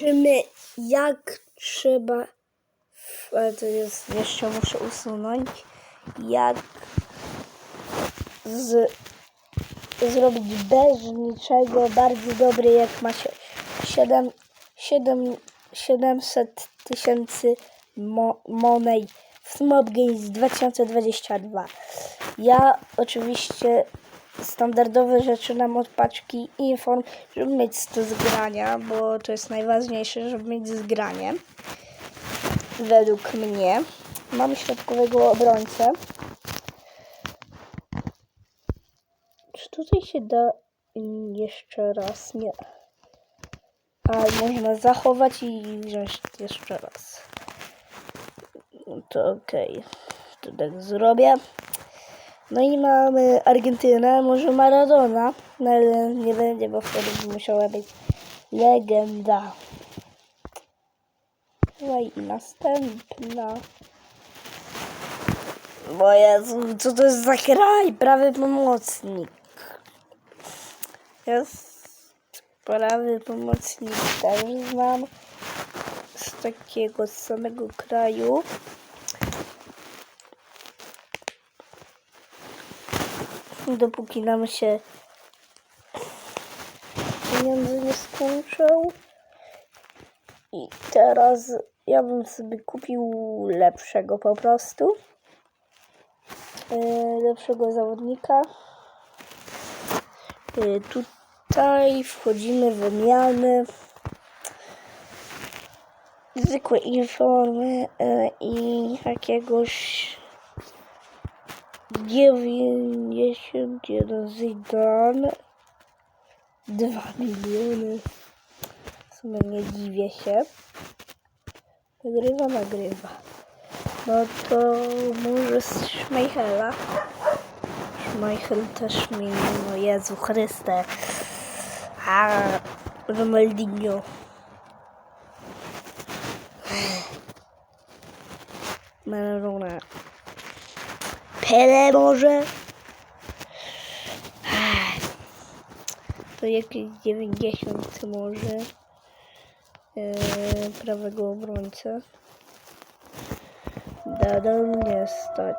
Zobaczymy, jak trzeba. Ale to jest jeszcze muszę usunąć. Jak z, zrobić bez niczego bardzo dobry, jak ma się 7, 7, 700 tysięcy mo, monej w Smob Games 2022. Ja oczywiście standardowe rzeczy nam od paczki inform, żeby mieć 100 zgrania, bo to jest najważniejsze, żeby mieć zgranie. Według mnie. Mamy środkowego obrońcę. Czy tutaj się da jeszcze raz? Nie. Ale można zachować i wziąć jeszcze raz. No to okej. To tak zrobię. No i mamy Argentynę, może Maradona, no ale nie będzie, bo wtedy by musiała być legenda. No i następna. Bo Jezu, co to jest za kraj? Prawy pomocnik. Jest prawy pomocnik, też znam z takiego samego kraju. Dopóki nam się pieniądze nie skończą. I teraz ja bym sobie kupił lepszego po prostu. Yy, lepszego zawodnika. Yy, tutaj wchodzimy w wymiany. Zwykłe informy yy, i jakiegoś 91 Zidane. 2 miliony. W sumie nie dziwię się. Nagrywa, nagrywa. No to może z Schmeichela Schmeichel też mi no Jezu Chryste. A Ronaldinho. Maradona Pele może? To jakieś 90 może. Eee, prawego obrońcę. Nadal nie stać.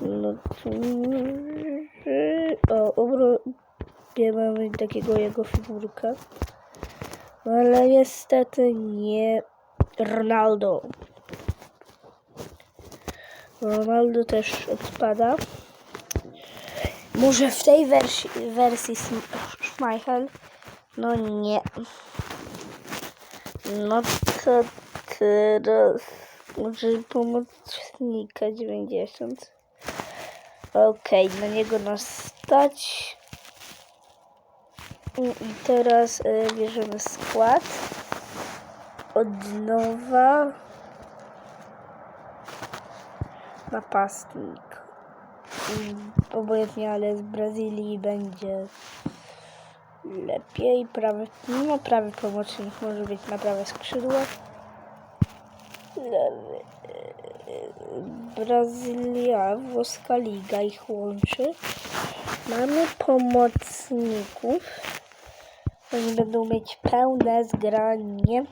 No to... O, obro... Nie mamy takiego jego figurka. Ale niestety nie Ronaldo. Ronaldo też odpada. Może w tej wersji, wersji Schmeichel? No nie. No to teraz może pomocnika 90. Okej, na niego nas stać. I teraz y, bierzemy skład. Od nowa. Napastnik. Obojętnie, ale z Brazylii będzie lepiej. Prawy, no prawy pomocnik może być na prawe skrzydło. Lewy. e, Brazylia, włoska liga ich łączy. Mamy pomocników. Oni będą mieć pełne zgranie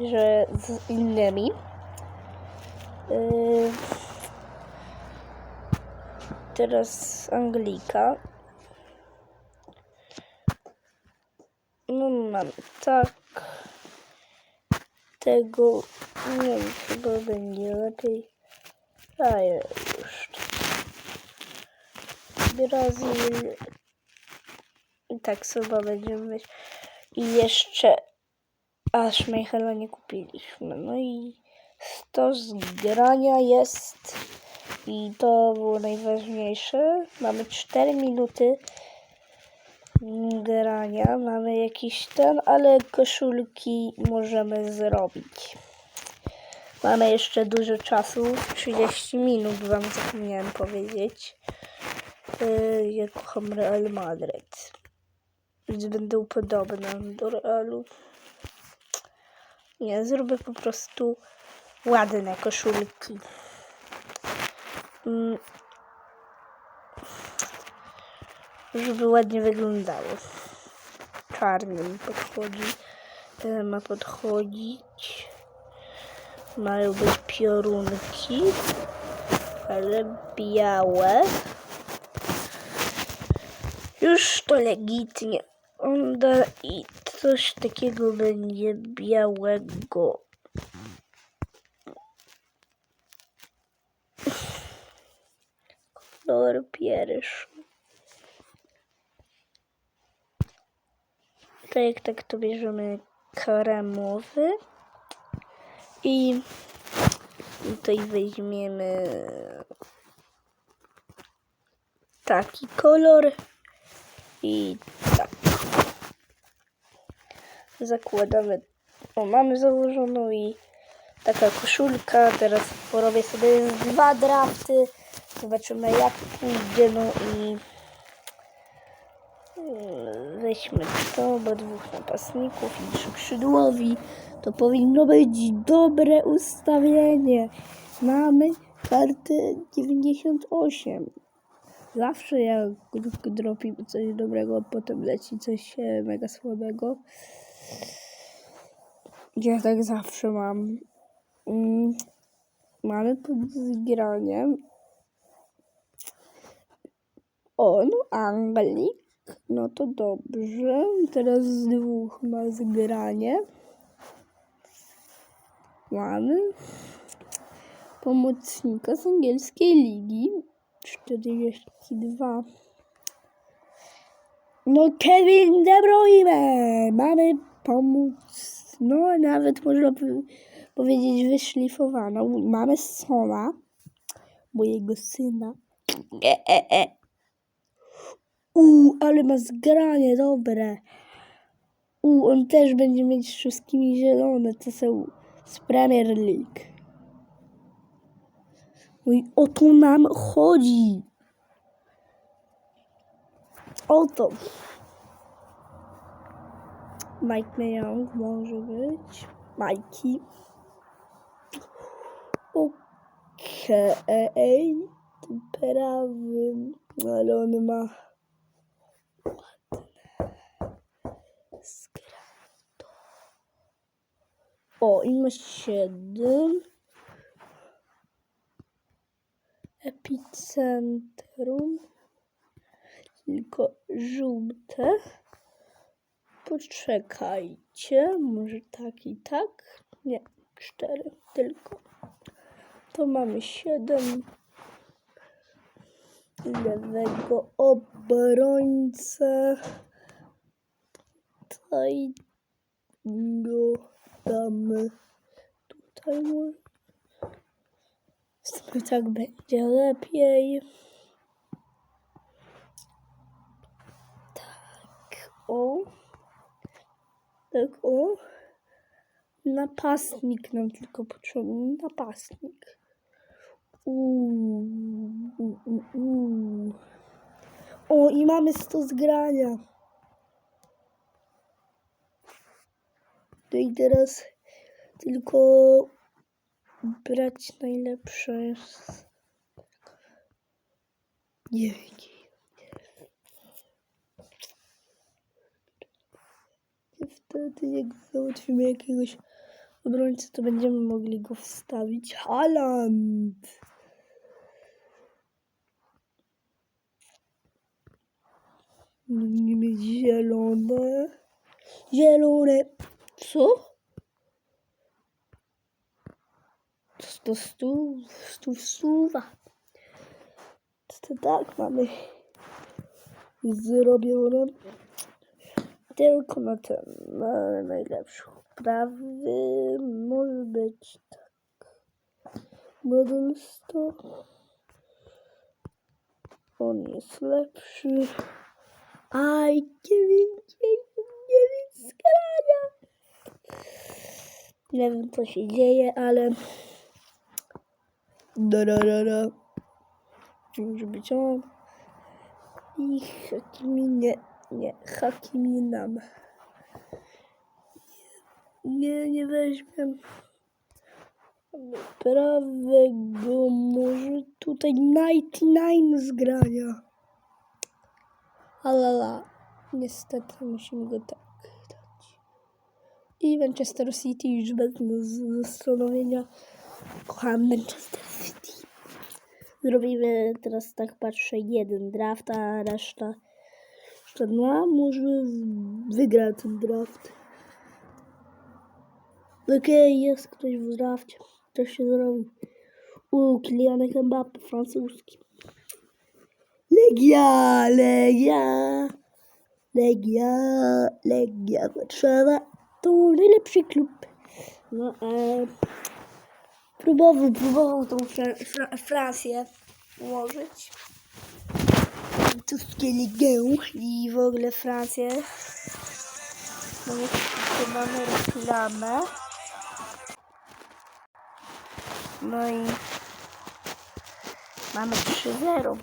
że z innymi. Yy, teraz Anglika. No mamy tak. Tego nie wiem, chyba będzie lepiej. A ja już. Brazil. I tak chyba będziemy mieć. I jeszcze. A Schmeichela nie kupiliśmy. No i 100 zgrania jest. I to było najważniejsze. Mamy 4 minuty grania. Mamy jakiś ten, ale koszulki możemy zrobić. Mamy jeszcze dużo czasu. 30 minut wam zapomniałem powiedzieć. Yy, ja kocham Real Madrid. Więc będą podobne do Realu. Nie, zrobię po prostu ładne koszulki. Mm. Żeby ładnie wyglądało. czarnym podchodzi. Ma podchodzić. Mają być piorunki, ale białe. Już to legitnie onda i coś takiego będzie białego. Kolor pierwszy. Tak, tak to bierzemy kremowy. I tutaj weźmiemy taki kolor. I tak. Zakładamy, o mamy założoną i taka koszulka, teraz porobię sobie dwa drafty, zobaczymy jak pójdzie, no i mm, weźmy to, bo dwóch napastników i trzy skrzydłowi, to powinno być dobre ustawienie. Mamy kartę 98. Zawsze jak g- dropi coś dobrego, potem leci coś e, mega słabego. Ja tak zawsze mam. Mm, mamy pod zgraniem. O, no Anglik. No to dobrze. Teraz z dwóch ma zgranie. Mamy pomocnika z angielskiej ligi. 42. No Kevin De Bruyne! Mamy pomóc, no nawet można powiedzieć wyszlifowaną. Mamy Sona, mojego syna. E, e, e. U, ale ma zgranie, dobre. U, on też będzie mieć wszystkimi zielone, to są z Premier League. No i o to nam chodzi. O to. Mike Young może być. Mikey. Okej. Tym prawym, ale on ma O, i ma siedem. Epicentrum. Tylko żółte. Poczekajcie, może tak i tak? Nie, cztery tylko. To mamy siedem lewego obrońcę. Tutaj go damy tutaj może. Sobie tak będzie lepiej. Tak, o. Tak, o. Napastnik nam tylko potrzebny. Napastnik. Uuu, u, u, u. O, i mamy 100 zgrania. No i teraz tylko brać najlepsze. Nie wiem. Wtedy jak załatwimy jakiegoś obrońcę, to będziemy mogli go wstawić. Haaland! Mieć zielone. Zielone. Co? To stu, stu, stuwa. To tak mamy zrobione. Tylko na ten, na najlepszy. Prawy może być tak. Model 100. On jest lepszy. Aj, 99 skrania. Nie wiem co się dzieje, ale da, da, da, da. Może być on. I Hakimi nie, nie, Hakimi nam. Nie, nie weźmiem prawego, może tutaj 99 zgrania. Alala, niestety musimy go tak I Manchester City już bez zastanowienia. Kocham Manchester City. Zrobimy teraz tak patrzę jeden draft, a reszta reszta no, może wygra ten draft. Okej, jest ktoś w drafcie. Co się zrobi? U, Kylian Mbappe, francuski. Legia, Legia, Legia, Legia Warszawa to najlepszy klub. No, e, próbował, próbował tą Fra Fra Francję ułożyć. Francuskie ligę i w ogóle Francję. No tu mamy reklamę. No i mamy 3-0.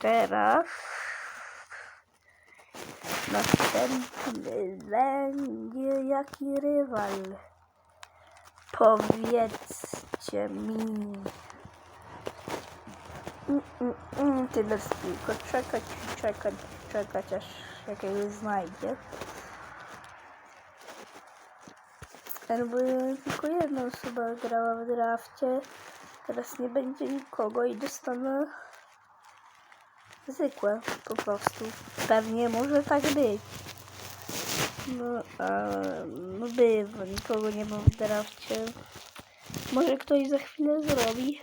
Teraz następny będzie jaki rywal? Powiedzcie mi. Mm, mm, mm, tyle tylko czekać, czekać, czekać aż jakiegoś znajdzie. Albo tylko jedna osoba grała w drafcie. Teraz nie będzie nikogo i dostanę zwykłe po prostu. Pewnie może tak być. No, a, no bywa, nikogo nie ma w drafcie. Może ktoś za chwilę zrobi.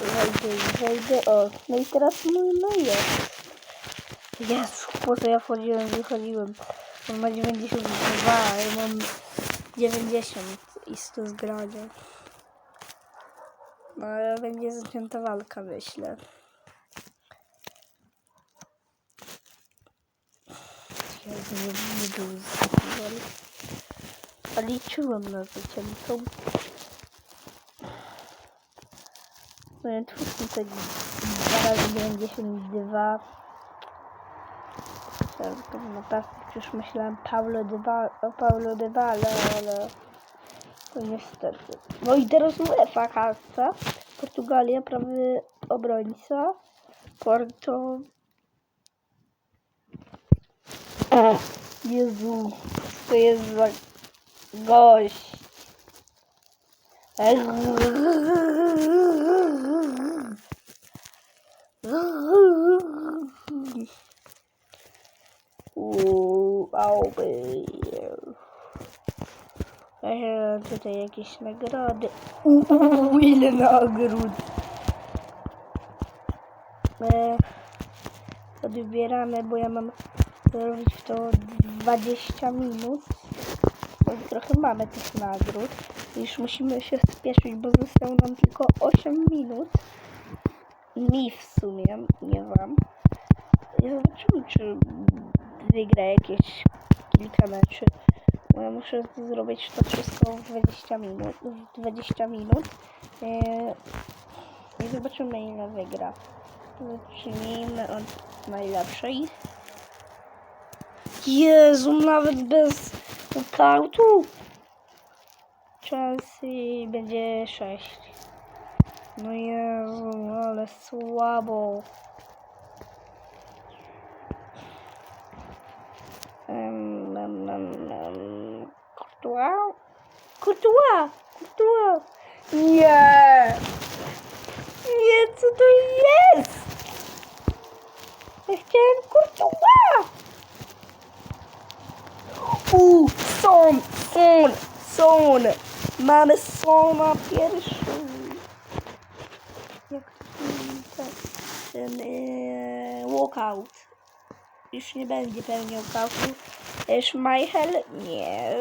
Wejdę, wejdę, o. No i teraz no, no jest. Jezu, po co ja wchodziłem, wychodziłem. On ma 92, a ja mam 90 i 100 zgrania. No ale będzie zacięta walka, myślę. Ja nie, nie był a liczyłem na zaciętą. No i twórzmy tak 2 razy 92. To na pewno już myślałem Paulo Val, o Paulo de Valle, ale to niestety. No i teraz UEFA karta. Portugalia, prawy obrońca. Porto. Jezu, to jest za gość. Uuu, auby. Eee, tutaj jakieś nagrody. Uuu, ile nagród. Eee, odbieramy, bo ja mam robić w to 20 minut. Bo trochę mamy tych nagród. Już musimy się spieszyć, bo zostało nam tylko 8 minut. Mi w sumie, nie wam. I zobaczymy, czy wygra jakieś kilka meczy. Bo ja muszę zrobić to wszystko w 20 minut. W 20 minut. Eee, I zobaczymy, ile wygra. Zacznijmy od najlepszej. Jezu, nawet bez kautu. Chelsea będzie 6. No Jezu, ale słabo. Courtois? Courtois! Courtois! Nie! Nie, co to jest? Ja chciałem Courtois! U, son, son, son! Mamy sona pierwszy. Jak ten, ten e, walkout. Już nie będzie pewnie walkoutu. Schmeichel? Nie.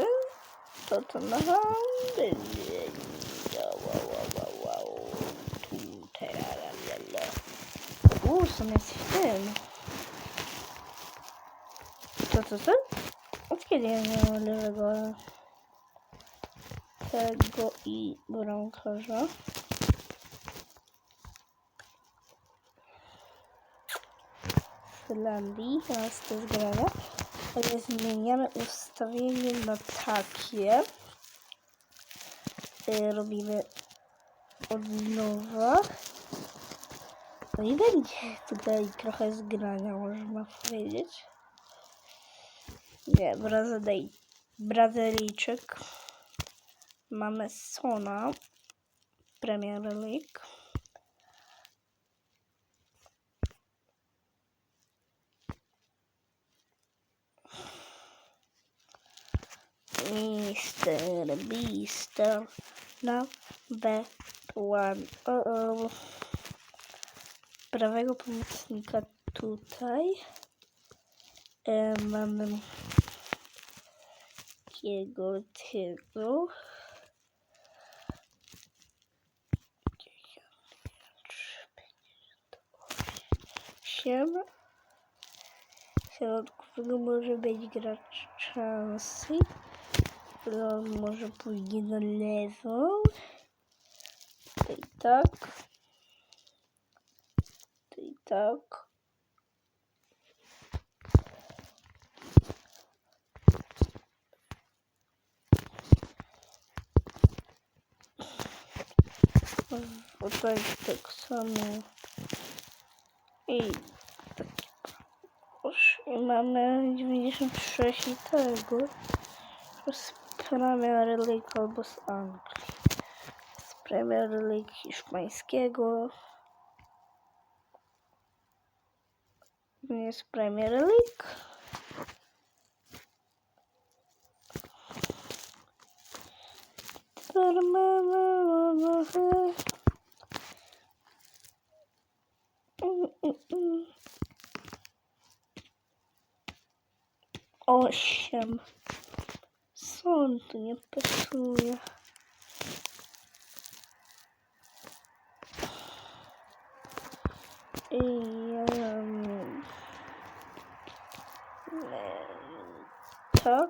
To to na będzie. Wow, wow, wow, wow. Tu, teraralala. U, są jacyś tym. Co, co, co? Od kiedy ja nie mam lewego tego i bramkarza? Finlandii, teraz to jest grane. Zmieniamy ustawienie na takie. Y, Robimy od nowa. No i będzie tutaj trochę zgrania, można powiedzieć. Nie, Brazylej, Brazylijczyk. Mamy Sona, Premier League. Mister Beaster number one. O, o. Prawego pomocnika tutaj. E, mamy takiego tego. Osiem. W środku może być gracz Chelsea. On może pójść na lewą. I tak. I tak. Tutaj tak samo. I taki proszę. I mamy 96 i tego. Z Premier League albo z Anglii. Z Premier League hiszpańskiego. Nie z Premier League. Osiem. Son tu nie pasuje. I um, tak.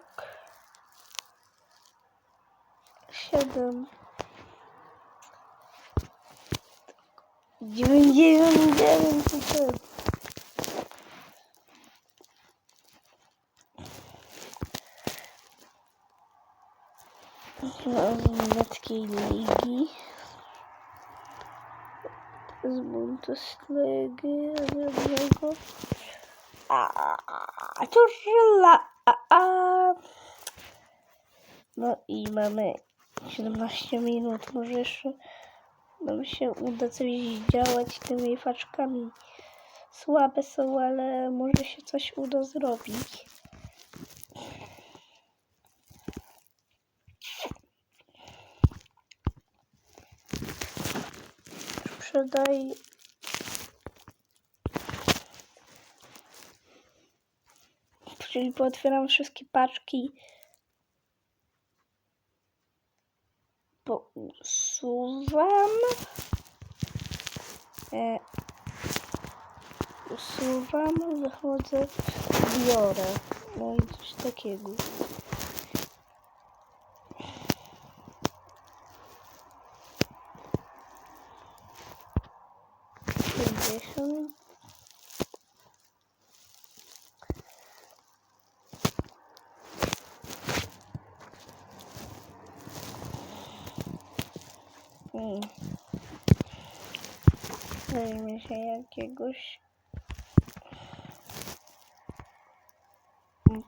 Siedem. Dziewięćdziesiąt dziewięć tysięcy. z niemieckiej ligi. Z Bundesligi, żadnego. A, cóż, la, a, a. No i mamy 17 minut, może jeszcze nam się uda coś działać tymi faczkami. Słabe są, ale może się coś uda zrobić. Sprzedaj. Czyli pootwieram wszystkie paczki. Usuwam. E, usuwam, wychodzę, biorę. No i coś takiego. Się jakiegoś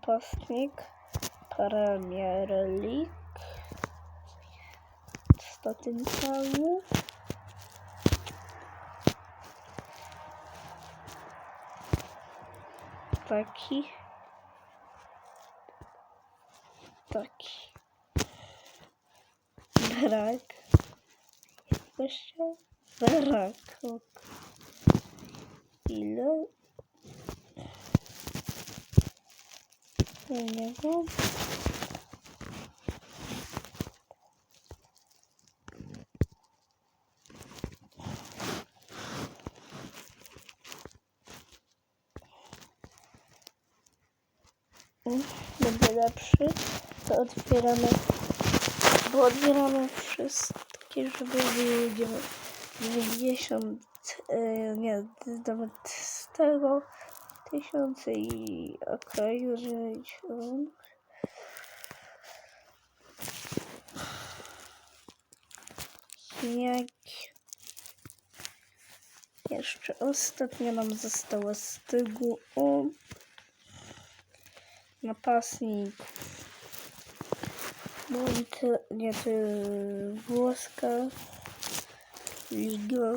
postnik Premier League z Tottenhamu. Taki. Taki. Brak. Jeszcze brak. Ile? Nie wiem. Będzie lepszy. To otwieramy, bo otwieramy wszystkie, żeby były 90, e, nie, nawet z tego tysiące i okej, żyć. Jak Jeszcze ostatnia nam została z tego o napastnik. Bądź nie to włoska liga.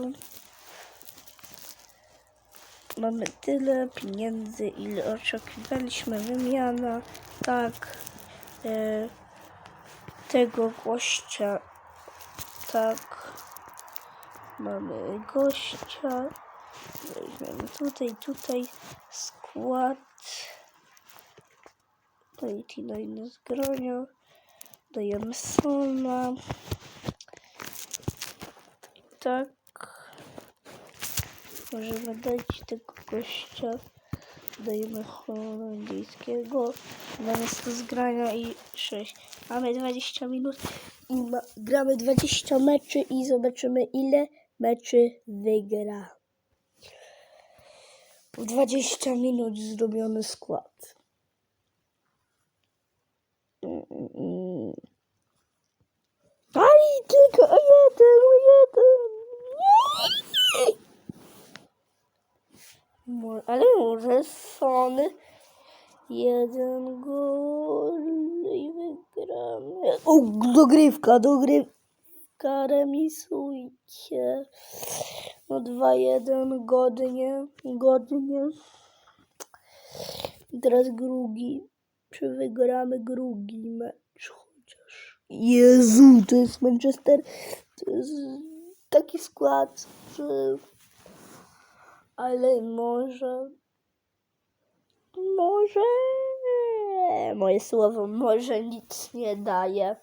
Mamy tyle pieniędzy, ile oczekiwaliśmy. Wymiana, tak. E, tego gościa, tak. Mamy gościa. Weźmiemy tutaj, tutaj skład. Tutaj ci na inne zgronia. Dajemy sona. Tak. Możemy dać tego gościa. Dajemy holendyjskiego. Mamy 100 zgrania i 6. Mamy 20 minut i ma, gramy 20 meczy i zobaczymy ile meczy wygra. W 20 minut zrobiony skład. Mm, mm, mm. Aj, tylko jeden, jeden. Nie! Mo- Ale może Sony jeden gol i wygramy. O, dogrywka, dogrywka, remisujcie. No 2-1, godnie, godnie. I Teraz drugi. Czy wygramy drugi mecz chociaż? Jezu, to jest Manchester. To jest taki skład, że... Ale może... Może... Moje słowo może nic nie daje.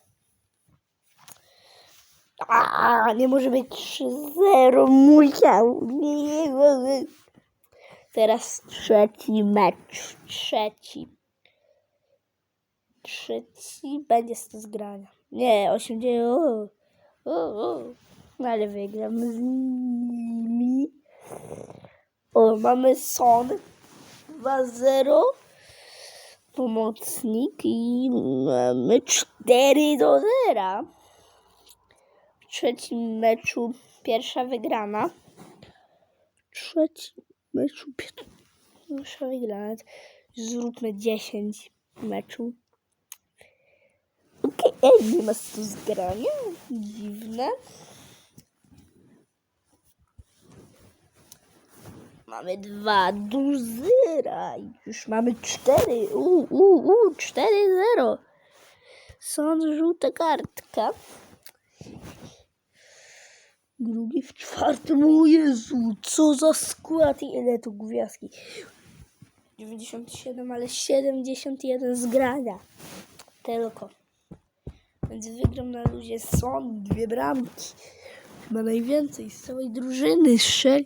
A, nie może być 3-0. Musiał. Nie może. Teraz trzeci mecz. Trzeci. Trzeci będzie z zgrania. Nie, 80. O, o, o. No ale wygram z nimi. O, mamy Son 2-0. Pomocnik i mamy 4 do 0 w trzecim meczu pierwsza wygrana. W trzecim meczu pier- pierwsza wygrana. Zróbmy 10 meczów. Okej, ej, nie ma tu zgrania. Dziwne. Mamy dwa i Już mamy cztery. U, u, u, cztery zero. Są żółta kartka. Drugi w czwartym. O Jezu, co za skład i ile tu gwiazdki. 97, ale 71 zgrania. Tylko. Więc wygram na luzie są dwie bramki. Chyba najwięcej z całej drużyny strzeli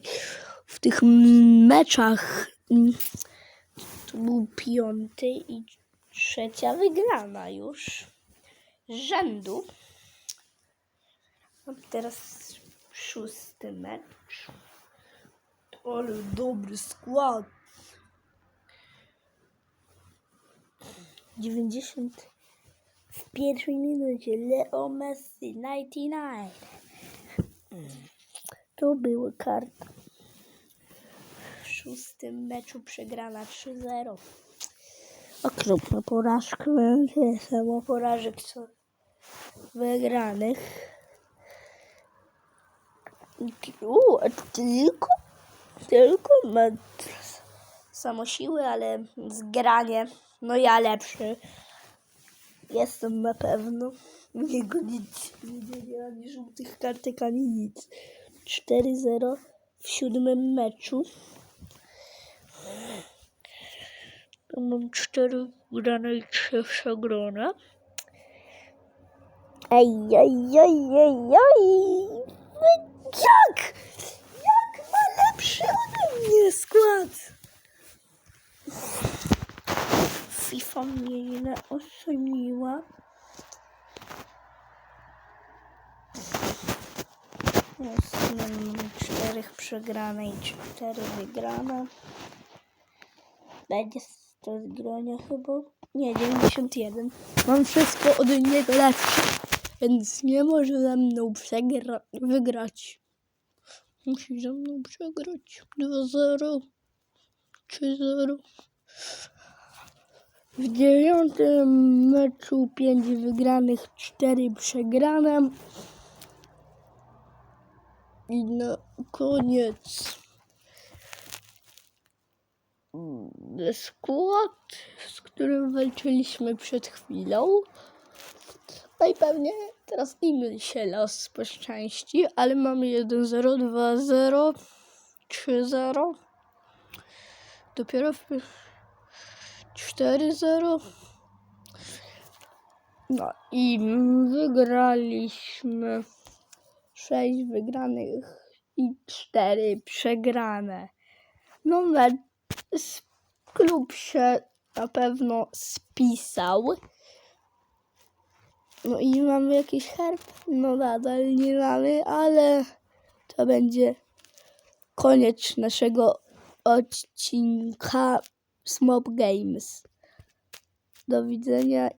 w tych meczach. To był piąty i trzecia wygrana już z rzędu. A teraz szósty mecz. Ale dobry skład. 90 w pierwszej minucie Leo Messi 99. To były karty. Szóstym meczu przegrana 3-0. Okropna porażka. Nie samo porażek co wygranych. U, tylko, tylko ma samo siły, ale zgranie. No ja lepszy. Jestem na pewno. W niego nic nie dzieje, ani żółtych kartek, ani nic. 4-0 w siódmym meczu. Mam 4 grane i 3 przegrane. Ej, ej, ej, ej, ej. No Jak? Jak ma lepszy ode mnie skład? FIFA mnie nie oceniła. Jest mam czterech przegrane i cztery wygrane. Będzie 100 zgrania chyba. Nie, 91. Mam wszystko od niego lepsze. Więc nie może ze mną przegra- wygrać. musi ze mną przegrać. 2-0. 3-0. W dziewiątym meczu 5 wygranych, 4 przegrane. I na koniec skład, z którym walczyliśmy przed chwilą. No i pewnie teraz im się los poszczęści, ale mamy 1-0, 2-0, 3-0. Dopiero w 4-0. No i wygraliśmy 6 wygranych i 4 przegrane. No mecz klub się na pewno spisał. No i mamy jakiś herb? No nadal nie mamy, ale to będzie koniec naszego odcinka Smob Games. Do widzenia